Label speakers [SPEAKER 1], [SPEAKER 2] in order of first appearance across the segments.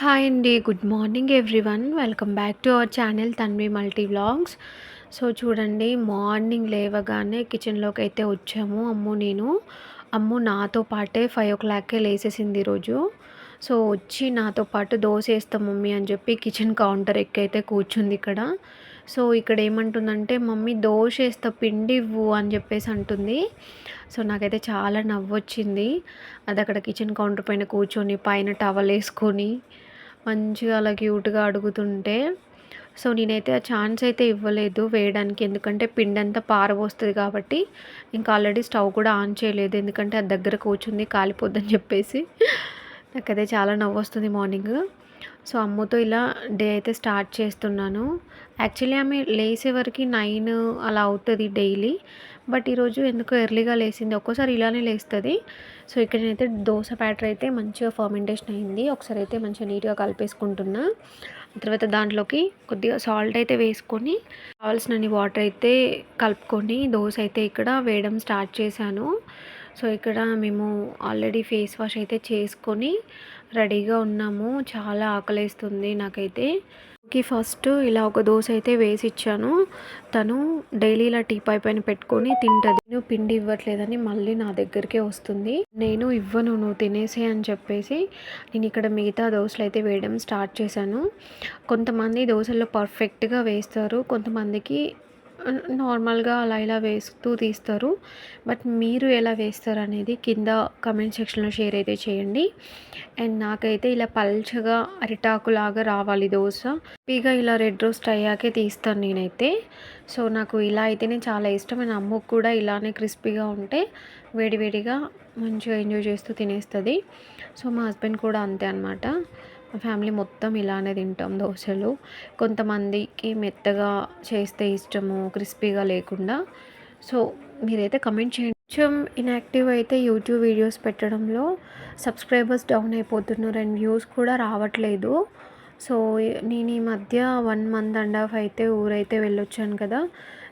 [SPEAKER 1] Hi అండి good morning everyone welcome back to our channel Tanvi multi vlogs so చూడండి morning లేవగానే కిచెన్లోకి అయితే వచ్చాము. అమ్ము నేను అమ్ము నాతో పాటే ఫైవ్ ఓ క్లాక్కే లేసేసింది ఈరోజు. సో వచ్చి నాతో పాటు దోశ వేస్తాం మమ్మీ అని చెప్పి కిచెన్ కౌంటర్ ఎక్కైతే కూర్చుంది ఇక్కడ. సో ఇక్కడ ఏమంటుందంటే మమ్మీ దోశ వేస్తా పిండి ఇవ్వు అని చెప్పేసి అంటుంది. సో నాకైతే చాలా నవ్వొచ్చింది. అది అక్కడ కిచెన్ కౌంటర్ పైన కూర్చొని పైన టవల్ వేసుకొని మంచిగా అలా క్యూట్గా అడుగుతుంటే సో నేనైతే ఆ ఛాన్స్ అయితే ఇవ్వలేదు వేయడానికి. ఎందుకంటే పిండి అంతా పారబోస్తుంది కాబట్టి ఇంకా ఆల్రెడీ స్టవ్ కూడా ఆన్ చేయలేదు. ఎందుకంటే అది దగ్గర కూర్చుంది కాలిపోద్దని చెప్పేసి. నాకైతే చాలా నవ్వు వస్తుంది మార్నింగ్. సో అమ్మతో ఇలా డే అయితే స్టార్ట్ చేస్తున్నాను. యాక్చువల్లీ ఆమె లేసే వరకు నైన్ అలా అవుతుంది డైలీ. బట్ ఈరోజు ఎందుకో ఎర్లీగా లేసింది. ఒక్కోసారి ఇలానే లేస్తుంది. సో ఇక్కడ నేనైతే దోశ బ్యాటర్ అయితే మంచిగా ఫర్మెంటేషన్ అయింది. ఒకసారి అయితే మంచిగా నీట్గా కలిపేసుకుంటున్నా. తర్వాత దాంట్లోకి కొద్దిగా సాల్ట్ అయితే వేసుకొని కావాల్సినన్ని వాటర్ అయితే కలుపుకొని దోశ అయితే ఇక్కడ వేయడం స్టార్ట్ చేశాను. సో ఇక్కడ మేము ఆల్రెడీ ఫేస్ వాష్ అయితే చేసుకొని రెడీగా ఉన్నాము. చాలా ఆకలేస్తుంది నాకైతే. కి ఫస్ట్ ఇలా ఒక దోశ అయితే వేసి ఇచ్చాను తను డైలీ ఇలా టీ పై పైన పెట్టుకొని తింటది. నేను పిండి ఇవ్వట్లేదని మళ్ళీ నా దగ్గరికే వస్తుంది. నేను ఇవ్వను నువ్వు తినేసే అని చెప్పేసి నేను ఇక్కడ మిగతా దోశలు అయితే వేయడం స్టార్ట్ చేశాను. కొంతమంది దోశల్లో పర్ఫెక్ట్గా వేస్తారు. కొంతమందికి నార్మల్గా అలా ఇలా వేస్తూ తీస్తారు. బట్ మీరు ఎలా వేస్తారు అనేది కింద కమెంట్ సెక్షన్లో షేర్ అయితే చేయండి. అండ్ నాకైతే ఇలా పల్చగా అరిటాకులాగా రావాలి దోశ. హ్యాపీగా ఇలా రెడ్ రోస్ట్ అయ్యాకే తీస్తాను నేనైతే. సో నాకు ఇలా అయితేనే చాలా ఇష్టం. అండ్ అమ్మకు కూడా ఇలానే క్రిస్పీగా ఉంటే వేడివేడిగా మంచిగా ఎంజాయ్ చేస్తూ తినేస్తుంది. సో మా హస్బెండ్ కూడా అంతే అనమాట ఫ్యామిలీ మొత్తం ఇలానే తింటాం దోశలు. కొంతమందికి మెత్తగా చేస్తే ఇష్టము క్రిస్పీగా లేకుండా. సో మీరైతే కమెంట్ చేయండి. కొంచెం ఇన్యాక్టివ్ అయితే యూట్యూబ్ వీడియోస్ పెట్టడంలో సబ్స్క్రైబర్స్ డౌన్ అయిపోతున్నారు అండ్ వ్యూస్ కూడా రావట్లేదు. సో నేను ఈ మధ్య వన్ మంత్ అండ్ హాఫ్ అయితే ఊరైతే వెళ్ళొచ్చాను కదా.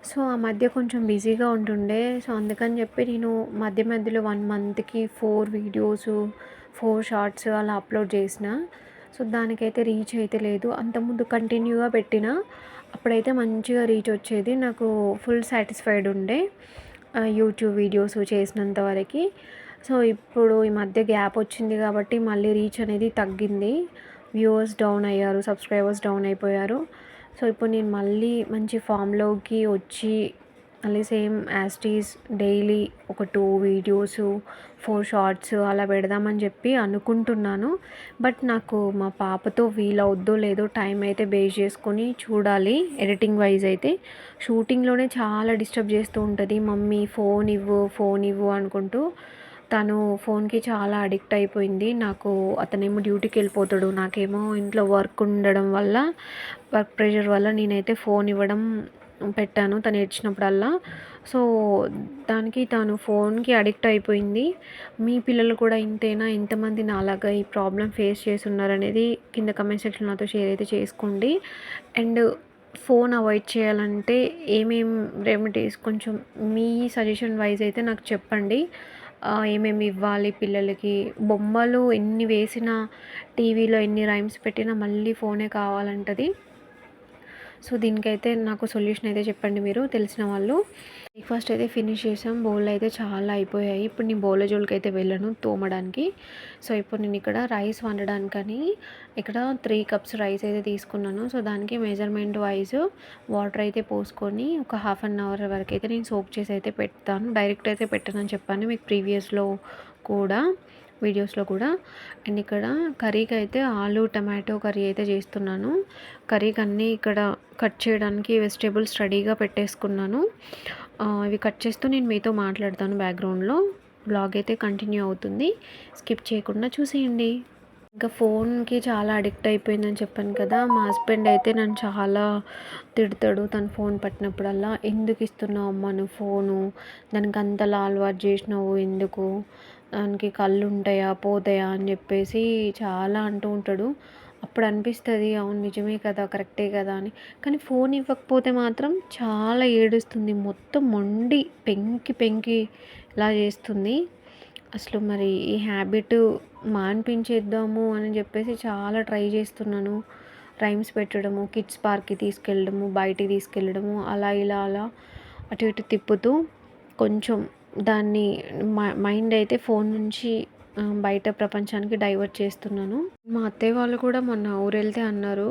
[SPEAKER 1] సో ఆ మధ్య కొంచెం బిజీగా ఉంటుండే. సో అందుకని చెప్పి నేను మధ్య మధ్యలో వన్ మంత్కి ఫోర్ వీడియోస్ ఫోర్ షార్ట్స్ అలా అప్లోడ్ చేసిన. సో దానికైతే రీచ్ అయితే లేదు. అంతకుముందు కంటిన్యూగా పెట్టిన అప్పుడైతే మంచిగా రీచ్ వచ్చేది. నాకు ఫుల్ సాటిస్ఫైడ్ ఉండే యూట్యూబ్ వీడియోస్ చేసినంత వరకు. సో ఇప్పుడు ఈ మధ్య గ్యాప్ వచ్చింది కాబట్టి మళ్ళీ రీచ్ అనేది తగ్గింది. వ్యూవర్స్ డౌన్ అయ్యారు సబ్స్క్రైబర్స్ డౌన్ అయిపోయారు. సో ఇప్పుడు నేను మళ్ళీ మంచి ఫామ్లోకి వచ్చి మళ్ళీ same as it is daily ఒక టూ వీడియోస్ ఫోర్ షార్ట్స్ అలా పెడదామని చెప్పి అనుకుంటున్నాను. బట్ నాకు మా పాపతో వీలవుద్దో లేదో టైం అయితే బేస్ చేసుకొని చూడాలి. ఎడిటింగ్ వైజ్ అయితే షూటింగ్లోనే చాలా డిస్టర్బ్ చేస్తూ ఉంటుంది. మమ్మీ ఫోన్ ఇవ్వు ఫోన్ ఇవ్వు అనుకుంటూ తను ఫోన్కి చాలా అడిక్ట్ అయిపోయింది. నాకు అతనేమో డ్యూటీకి వెళ్ళిపోతాడు. నాకేమో ఇంట్లో వర్క్ ఉండడం వల్ల వర్క్ ప్రెషర్ వల్ల నేనైతే ఫోన్ ఇవ్వడం పెట్టాను తను ఏడ్చినప్పుడల్లా. సో దానికి తను ఫోన్కి అడిక్ట్ అయిపోయింది. మీ పిల్లలు కూడా ఇంతేనా? ఎంతమంది నాలాగా ఈ ప్రాబ్లం ఫేస్ చేసి ఉన్నారనేది కింద కమెంట్ సెక్షన్ నాతో షేర్ అయితే చేసుకోండి. అండ్ ఫోన్ అవాయిడ్ చేయాలంటే ఏమేం రెమెడీస్ కొంచెం మీ సజెషన్ వైజ్ అయితే నాకు చెప్పండి. ఏమేమి ఇవ్వాలి పిల్లలకి? బొమ్మలు ఎన్ని వేసినా టీవీలో ఎన్ని రైమ్స్ పెట్టినా మళ్ళీ ఫోనే కావాలంటది. సో దీనికైతే నాకు సొల్యూషన్ అయితే చెప్పండి మీరు తెలిసిన వాళ్ళు. బ్రేక్ఫాస్ట్ అయితే ఫినిష్ చేసాం బౌల్ అయితే చాలా అయిపోయాయి. ఇప్పుడు నేను బౌల జోలికి అయితే వెళ్ళను తోమడానికి. సో ఇప్పుడు నేను ఇక్కడ రైస్ వండడానికని ఇక్కడ త్రీ కప్స్ రైస్ అయితే తీసుకున్నాను. సో దానికి మెజర్మెంట్ వైజ్ వాటర్ అయితే పోసుకొని ఒక హాఫ్ అన్ అవర్ వరకు అయితే నేను సోప్ చేసి అయితే పెడతాను. డైరెక్ట్ అయితే పెట్టనని చెప్పాను మీకు ప్రీవియస్లో కూడా. వీడియోస్లో కూడా. అండ్ ఇక్కడ కర్రీకి అయితే ఆలు టమాటో కర్రీ అయితే చేస్తున్నాను. కర్రీకి అన్నీ ఇక్కడ కట్ చేయడానికి వెజిటేబుల్స్ రెడీగా పెట్టేసుకున్నాను. ఇవి కట్ చేస్తూ నేను మీతో మాట్లాడతాను బ్యాక్గ్రౌండ్లో. బ్లాగ్ అయితే కంటిన్యూ అవుతుంది. స్కిప్ చేయకుండా చూసేయండి. ఇంకా ఫోన్కి చాలా అడిక్ట్ అయిపోయిందని చెప్పాను కదా. మా హస్బెండ్ అయితే నన్ను చాలా తిడతాడు తను ఫోన్ పట్టినప్పుడల్లా. ఎందుకు ఇస్తున్నావు అమ్మ నువ్వు ఫోను? దానికి అంతలా అలవాటు చేసినావు. ఎందుకు? దానికి కళ్ళు ఉంటాయా పోతాయా అని చెప్పేసి చాలా అంటూ ఉంటాడు. అప్పుడు అనిపిస్తుంది అవును నిజమే కదా కరెక్టే కదా అని. కానీ ఫోన్ ఇవ్వకపోతే మాత్రం చాలా ఏడుస్తుంది. మొత్తం మొండి పెంకి పెంకి ఇలా చేస్తుంది. అసలు మరి ఈ హ్యాబిట్ మాన్పించేద్దాము అని చెప్పేసి చాలా ట్రై చేస్తున్నాను. రైమ్స్ పెట్టడము కిడ్స్ పార్క్కి తీసుకెళ్ళడము బయటికి తీసుకెళ్ళడము అలా ఇలా అలా అటు ఇటు తిప్పుతూ కొంచెం దాన్ని మైండ్ అయితే ఫోన్ నుంచి బయట ప్రపంచానికి డైవర్ట్ చేస్తున్నాను. మా అత్తయ్య వాళ్ళు కూడా మొన్న ఊరెళ్తే అన్నారు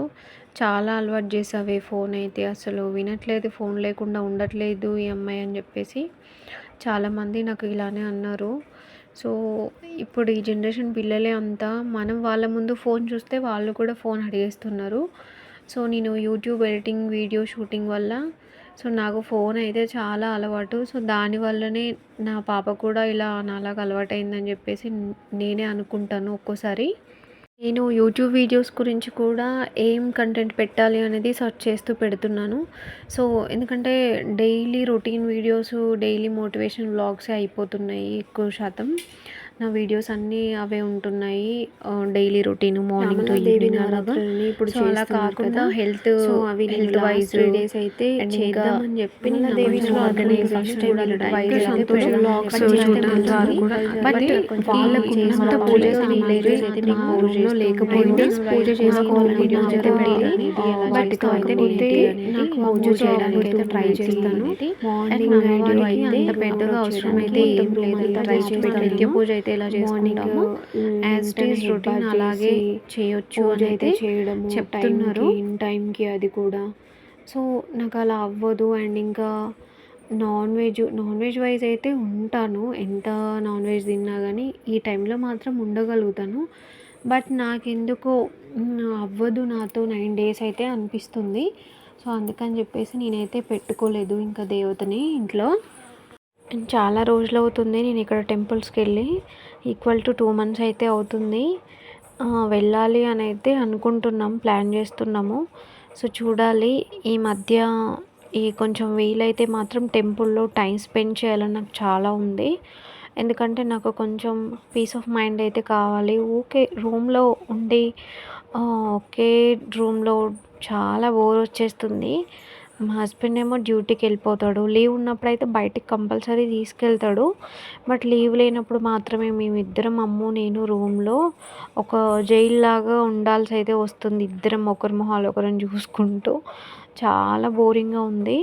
[SPEAKER 1] చాలా అలవాటు చేసావే ఫోన్ అయితే అసలు వినట్లేదు ఫోన్ లేకుండా ఉండట్లేదు ఈ అమ్మాయి అని చెప్పేసి చాలామంది నాకు ఇలానే అన్నారు. సో ఇప్పుడు ఈ జనరేషన్ పిల్లలే అంతా మనం వాళ్ళ ముందు ఫోన్ చూస్తే వాళ్ళు కూడా ఫోన్ అడిగేస్తున్నారు. సో నేను యూట్యూబ్ ఎడిటింగ్ వీడియో షూటింగ్ వల్ల సో నాకు ఫోన్ అయితే చాలా అలవాటు. సో దానివల్లనే నా పాప కూడా ఇలా నాలాగా అలవాటైందని చెప్పేసి నేనే అనుకుంటాను ఒక్కోసారి. నేను యూట్యూబ్ వీడియోస్ గురించి కూడా ఏం కంటెంట్ పెట్టాలి అనేది సెర్చ్ చేస్తూ పెడుతున్నాను. సో ఎందుకంటే daily routine videos daily motivation వ్లాగ్సే అయిపోతున్నాయి ఎక్కువ శాతం. నా వీడియోస్ అన్నీ అవే ఉంటున్నాయి. Daily routine morning to evening అలాగా. ఇప్పుడు అలా కాకుండా హెల్త్ అవి హెల్త్ వైజ్ డేస్ అయితే చేద్దామని చెప్పి లేకపోయింది పూజ చేసుకోవాలి. వీడియోస్ అయితే పెట్టాలి బట్ కాకపోతే నాకు పూజ చేయడానికి అయితే ట్రై చేస్తాను. మార్నింగ్ వీడియో అయితే పెద్దగా అవసరం అయితే ఏం లేదు. ట్రై చేస్తాను. నిత్య పూజ అయితే ఎలా చేసుకుంటామో. యాజ్ డేస్ రొటీన్ అలాగే చేయొచ్చు అని అయితే చేయడం చెప్తున్నారు. టైంకి అది కూడా. సో నాకు అలా అవ్వదు అండ్ ఇంకా non veg non veg wise అయితే ఉంటాను. ఎంత నాన్ వెజ్ తిన్నా కానీ ఈ టైంలో మాత్రం ఉండగలుగుతాను. బట్ నాకెందుకో అవ్వదు నాతో నైన్ డేస్ అయితే అనిపిస్తుంది. సో అందుకని చెప్పేసి నేనైతే పెట్టుకోలేదు ఇంకా దేవతని ఇంట్లో. చాలా రోజులు అవుతుంది నేను ఇక్కడ టెంపుల్స్కి వెళ్ళి. ఈక్వల్ టు టూ మంత్స్ అయితే అవుతుంది. వెళ్ళాలి అని అయితే అనుకుంటున్నాం ప్లాన్ చేస్తున్నాము. సో చూడాలి. ఈ మధ్య ఈ కొంచెం వీలైతే మాత్రం టెంపుల్లో టైం స్పెండ్ చేయాలని నాకు చాలా ఉంది. ఎందుకంటే నాకు కొంచెం పీస్ ఆఫ్ మైండ్ అయితే కావాలి. ఓకే రూమ్లో ఉండి ఒకే రూమ్లో చాలా బోర్ వచ్చేస్తుంది. మా హస్బెండ్ ఏమో డ్యూటీకి వెళ్ళిపోతాడు. లీవ్ ఉన్నప్పుడు అయితే బయటికి కంపల్సరీ తీసుకెళ్తాడు. బట్ లీవ్ లేనప్పుడు మాత్రమే మేమిద్దరం అమ్ము నేను రూమ్లో ఒక జైలు లాగా ఉండాల్సి అయితే వస్తుంది. ఇద్దరం ఒకరి మొహాలు ఒకరిని చూసుకుంటూ. చాలా బోరింగ్గా ఉంది.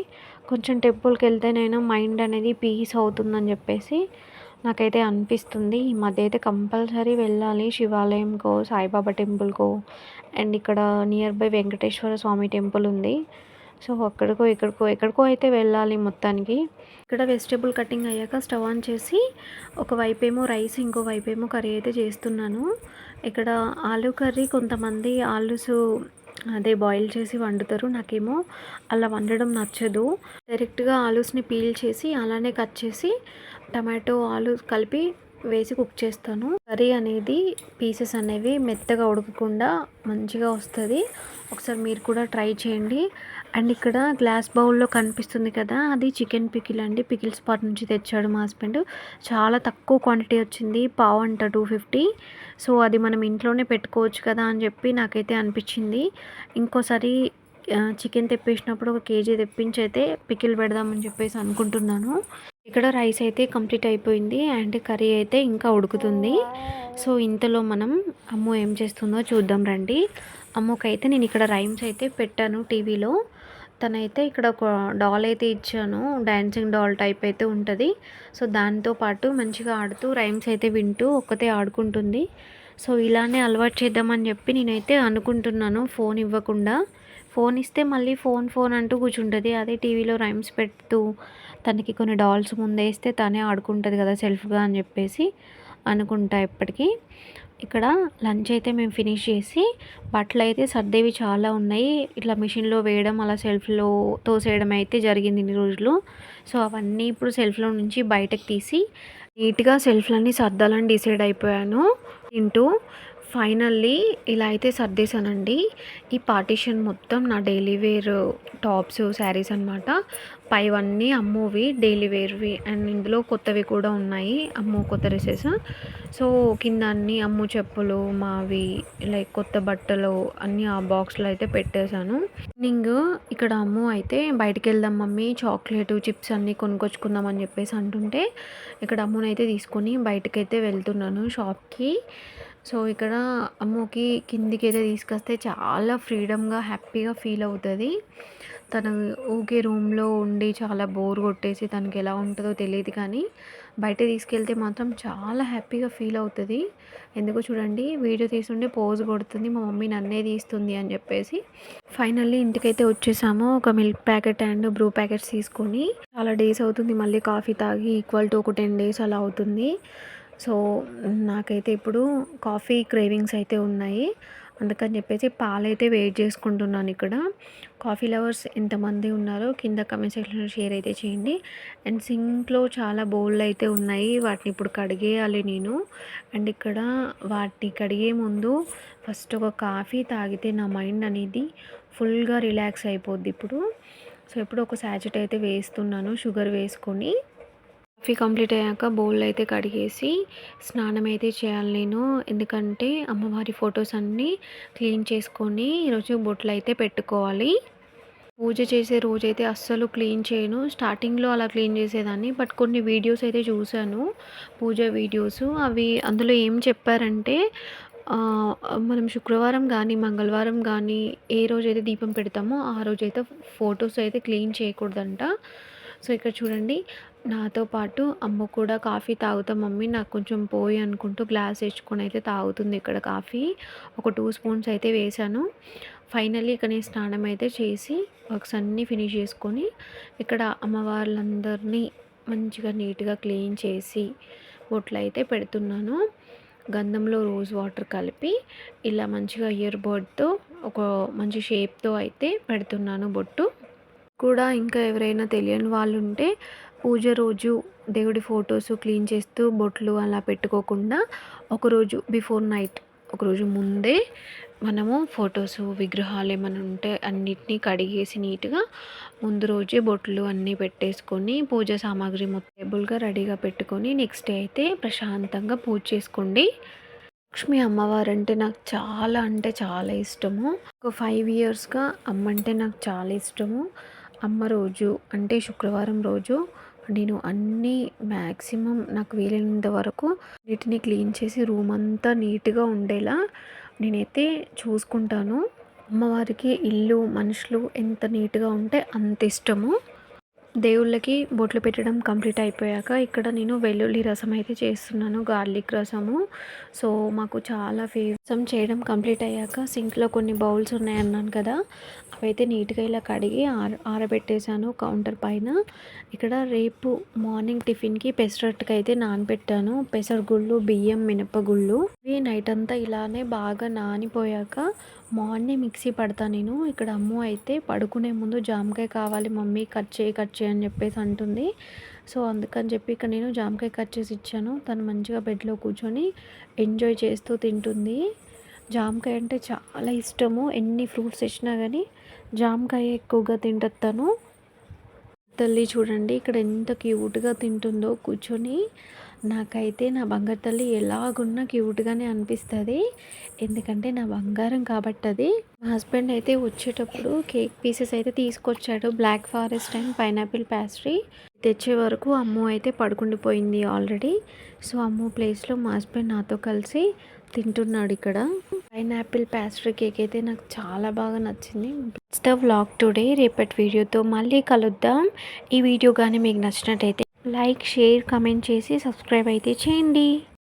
[SPEAKER 1] కొంచెం టెంపుల్కి వెళ్తేనైనా మైండ్ అనేది పీస్ అవుతుందని చెప్పేసి నాకైతే అనిపిస్తుంది. ఈ మధ్య అయితే కంపల్సరీ వెళ్ళాలి శివాలయంకో సాయిబాబా టెంపుల్కో. అండ్ ఇక్కడ near by Venkateswara Swamy temple ఉంది. సో అక్కడికో ఇక్కడికో ఎక్కడికో అయితే వెళ్ళాలి మొత్తానికి. ఇక్కడ వెజిటేబుల్ కటింగ్ అయ్యాక స్టవ్ ఆన్ చేసి ఒకవైపు ఏమో రైస్ ఇంకో వైపు ఏమో కర్రీ అయితే చేస్తున్నాను. ఇక్కడ ఆలు కర్రీ కొంతమంది ఆలుసు అదే బాయిల్ చేసి వండుతారు. నాకేమో అలా వండడం నచ్చదు. డైరెక్ట్గా ఆలూస్ని పీల్ చేసి అలానే కట్ చేసి టమాటో ఆలు కలిపి వేసి కుక్ చేస్తాను. కర్రీ అనేది పీసెస్ అనేవి మెత్తగా ఉడకకుండా మంచిగా వస్తుంది. ఒకసారి మీరు కూడా ట్రై చేయండి. అండ్ ఇక్కడ గ్లాస్ బౌల్లో కనిపిస్తుంది కదా అది చికెన్ పికిల్ అండి. పికిల్ స్పాట్ నుంచి తెచ్చాడు మా హస్బెండ్. చాలా తక్కువ క్వాంటిటీ వచ్చింది పావు అంట టూ ఫిఫ్టీ. సో అది మనం ఇంట్లోనే పెట్టుకోవచ్చు కదా అని చెప్పి నాకైతే అనిపించింది. ఇంకోసారి చికెన్ తెప్పించినప్పుడు ఒక కేజీ తెప్పించి అయితే పికిల్ పెడదామని చెప్పేసి అనుకుంటున్నాను. ఇక్కడ రైస్ అయితే కంప్లీట్ అయిపోయింది అండ్ కర్రీ అయితే ఇంకా ఉడుకుతుంది. సో ఇంతలో మనం అమ్మ ఏం చేస్తుందో చూద్దాం రండి. అమ్మకైతే నేను ఇక్కడ రైమ్స్ అయితే పెట్టాను టీవీలో. తనైతే ఇక్కడ ఒక డాల్ అయితే ఇచ్చాను. డ్యాన్సింగ్ డాల్ టైప్ అయితే ఉంటుంది. సో దాంతో పాటు మంచిగా ఆడుతూ రైమ్స్ అయితే వింటూ ఒక్కతే ఆడుకుంటుంది. సో ఇలానే అలవాటు చేద్దామని చెప్పి నేనైతే అనుకుంటున్నాను ఫోన్ ఇవ్వకుండా. ఫోన్ ఇస్తే మళ్ళీ ఫోన్ ఫోన్ అంటూ కూర్చుంటుంది. అదే టీవీలో రైమ్స్ పెడుతూ తనకి కొన్ని డాల్స్ ముందేస్తే తనే ఆడుకుంటుంది కదా సెల్ఫ్గా అని చెప్పేసి అనుకుంటా ఇప్పటికీ ఇక్కడ లంచ్ అయితే మేము ఫినిష్ చేసి బట్టలు అయితే సర్దేవి చాలా ఉన్నాయి. ఇట్లా మిషన్లో వేయడం అలా సెల్ఫ్లో తోసేయడం అయితే జరిగింది ఇన్ని రోజులు. సో అవన్నీ ఇప్పుడు సెల్ఫ్లో నుంచి బయటకు తీసి నీట్గా సెల్ఫ్లన్నీ సర్దాలని డిసైడ్ అయిపోయాను. తింటూ ఫైనల్లీ ఇలా అయితే సర్దేశానండి. ఈ పార్టీషన్ మొత్తం నా డైలీ వేర్ టాప్స్ శారీస్ అనమాట పైవన్నీ అమ్మోవి డైలీ వేర్వి అండ్ ఇందులో కొత్తవి కూడా ఉన్నాయి. అమ్మో కొత్త డ్రెస్సెస్. సో కింద అన్ని అమ్ము చెప్పులు మావి లైక్ కొత్త బట్టలు అన్నీ ఆ బాక్స్లో అయితే పెట్టేశాను. ఈవినింగ్ ఇక్కడ అమ్ము అయితే బయటికి వెళ్దాం మమ్మీ చాక్లెట్ చిప్స్ అన్నీ కొనుక్కొచ్చుకుందాం అని చెప్పేసి అంటుంటే ఇక్కడ అమ్మునైతే తీసుకొని బయటకైతే వెళ్తున్నాను షాప్కి. సో ఇక్కడ అమ్మకి కిందికి అయితే తీసుకొస్తే చాలా ఫ్రీడమ్గా హ్యాపీగా ఫీల్ అవుతుంది. తను ఊకే రూమ్లో ఉండి చాలా బోర్ కొట్టేసి తనకి ఎలా ఉంటుందో తెలియదు కానీ బయట తీసుకెళ్తే మాత్రం చాలా హ్యాపీగా ఫీల్ అవుతుంది. ఎందుకో చూడండి వీడియో తీసుంటే పోజ్ కొడుతుంది మా మమ్మీ నన్నే తీస్తుంది అని చెప్పేసి. ఫైనల్లీ ఇంటికైతే వచ్చేసాము ఒక milk packet and Bru packets తీసుకొని. చాలా డేస్ అవుతుంది మళ్ళీ కాఫీ తాగి ఈక్వల్ టు ఒక టెన్ డేస్ అలా అవుతుంది. సో నాకైతే ఇప్పుడు కాఫీ క్రేవింగ్స్ అయితే ఉన్నాయి. అందుకని చెప్పేసి పాలైతే వెయిట్ చేసుకుంటున్నాను ఇక్కడ. కాఫీ లవర్స్ ఎంతమంది ఉన్నారో కింద కమెంట్ సెక్షన్లో షేర్ అయితే చేయండి. అండ్ సింక్లో చాలా బౌళ్ళు అయితే ఉన్నాయి. వాటిని ఇప్పుడు కడిగేయాలి నేను. అండ్ ఇక్కడ వాటిని కడిగే ముందు ఫస్ట్ ఒక కాఫీ తాగితే నా మైండ్ అనేది ఫుల్గా రిలాక్స్ అయిపోద్ది ఇప్పుడు. సో ఇప్పుడు ఒక శాచెట్ అయితే వేస్తున్నాను షుగర్ వేసుకొని. కాఫీ కంప్లీట్ అయ్యాక బౌల్ అయితే కడిగేసి స్నానం అయితే చేయాలి నేను. ఎందుకంటే అమ్మవారి ఫొటోస్ అన్నీ క్లీన్ చేసుకొని ఈరోజు బొట్లు అయితే పెట్టుకోవాలి. పూజ చేసే రోజైతే అస్సలు క్లీన్ చేయను. స్టార్టింగ్లో అలా క్లీన్ చేసేదాన్ని బట్ కొన్ని వీడియోస్ అయితే చూశాను పూజ వీడియోస్. అవి అందులో ఏం చెప్పారంటే మనం శుక్రవారం కానీ మంగళవారం కానీ ఏ రోజైతే దీపం పెడతామో ఆ రోజైతే ఫొటోస్ అయితే క్లీన్ చేయకూడదంట. సో ఇక్కడ చూడండి నాతో పాటు అమ్మ కూడా కాఫీ తాగుతాం మమ్మీ. నాకు కొంచెం పోయి అనుకుంటూ గ్లాస్ తెచ్చుకొని అయితే తాగుతుంది ఇక్కడ కాఫీ. ఒక టూ స్పూన్స్ అయితే వేసాను ఫైనల్లీ ఇక్కడ నేను స్నానం అయితే చేసి వర్క్స్ అన్నీ ఫినిష్ చేసుకొని ఇక్కడ అమ్మవార్లందరినీ మంచిగా నీట్గా క్లీన్ చేసి బొట్లు అయితే పెడుతున్నాను. గంధంలో రోజ్ వాటర్ కలిపి ఇలా మంచిగా ఇయర్ బర్డ్తో ఒక మంచి షేప్తో అయితే పెడుతున్నాను బొట్టు. కూడా ఇంకా ఎవరైనా తెలియని వాళ్ళు ఉంటే పూజ రోజు దేవుడి ఫొటోస్ క్లీన్ చేస్తూ బొట్లు అలా పెట్టుకోకుండా ఒకరోజు బిఫోర్ నైట్ ఒకరోజు ముందే మనము ఫొటోస్ విగ్రహాలు ఏమైనా ఉంటే అన్నిటినీ కడిగేసి నీట్గా ముందు రోజే బొట్లు అన్నీ పెట్టేసుకొని పూజ సామాగ్రి మొత్తబుల్గా రెడీగా పెట్టుకొని నెక్స్ట్ డే అయితే ప్రశాంతంగా పూజ చేసుకోండి. లక్ష్మి అమ్మవారు అంటే నాకు చాలా అంటే చాలా ఇష్టము. ఒక ఫైవ్ ఇయర్స్గా అమ్మ అంటే నాకు చాలా ఇష్టము. అమ్మ రోజు అంటే శుక్రవారం రోజు నేను అన్నీ మ్యాక్సిమం నాకు వీలైనంత వరకు నీటిని క్లీన్ చేసి రూమ్ అంతా నీట్గా ఉండేలా నేనైతే చూసుకుంటాను. అమ్మవారికి ఇల్లు మనుషులు ఎంత నీట్గా ఉంటే అంత ఇష్టము. దేవుళ్ళకి బొట్లు పెట్టడం కంప్లీట్ అయిపోయాక ఇక్కడ నేను వెల్లుల్లి రసం అయితే చేస్తున్నాను గార్లిక్ రసము. సో మాకు చాలా ఫేవసం చేయడం కంప్లీట్ అయ్యాక సింక్లో కొన్ని బౌల్స్ ఉన్నాయన్నాను కదా అవైతే నీట్గా ఇలా కడిగి ఆర ఆరబెట్టేశాను కౌంటర్ పైన. ఇక్కడ రేపు మార్నింగ్ టిఫిన్కి పెసరట్టుకు అయితే నానబెట్టాను పెసరగుళ్ళు బియ్యం మినపగుళ్ళు. ఇవి నైట్ అంతా ఇలానే బాగా నానిపోయాక మార్నింగ్ మిక్సీ పడతా నేను. ఇక్కడ అమ్ము అయితే పడుకునే ముందు జామకాయ కావాలి మమ్మీ కట్ చేయి కట్ చేయి అని చెప్పేసి అంటుంది. సో అందుకని చెప్పి ఇక్కడ నేను జామకాయ కట్ చేసి ఇచ్చాను. తను మంచిగా బెడ్లో కూర్చొని ఎంజాయ్ చేస్తూ తింటుంది. జామకాయ అంటే చాలా ఇష్టము. ఎన్ని ఫ్రూట్స్ ఇచ్చినా కానీ జామకాయ ఎక్కువగా తింటుంది తను. తల్లి చూడండి ఇక్కడ ఎంత క్యూట్గా తింటుందో కూర్చొని. నాకైతే నా బంగారు తల్లి ఎలాగున్నా క్యూట్గానే అనిపిస్తుంది. ఎందుకంటే నా బంగారం కాబట్టి అది మా హస్బెండ్ అయితే వచ్చేటప్పుడు కేక్ పీసెస్ అయితే తీసుకొచ్చాడు. Black forest and pineapple pastry. తెచ్చే వరకు అమ్ము అయితే పడుకుండిపోయింది ఆల్రెడీ. సో అమ్ము ప్లేస్లో మా హస్బెండ్ నాతో కలిసి తింటున్నాడు ఇక్కడ. పైనాపిల్ ప్యాస్ట్రీ కేక్ అయితే నాకు చాలా బాగా నచ్చింది. ఇట్స్ ద వ్లాగ్ టుడే రేపటి వీడియోతో మళ్ళీ కలుద్దాం. ఈ వీడియో కానీ మీకు నచ్చినట్టయితే లైక్ షేర్ కమెంట్ చేసి సబ్స్క్రైబ్ అయితే చేయండి.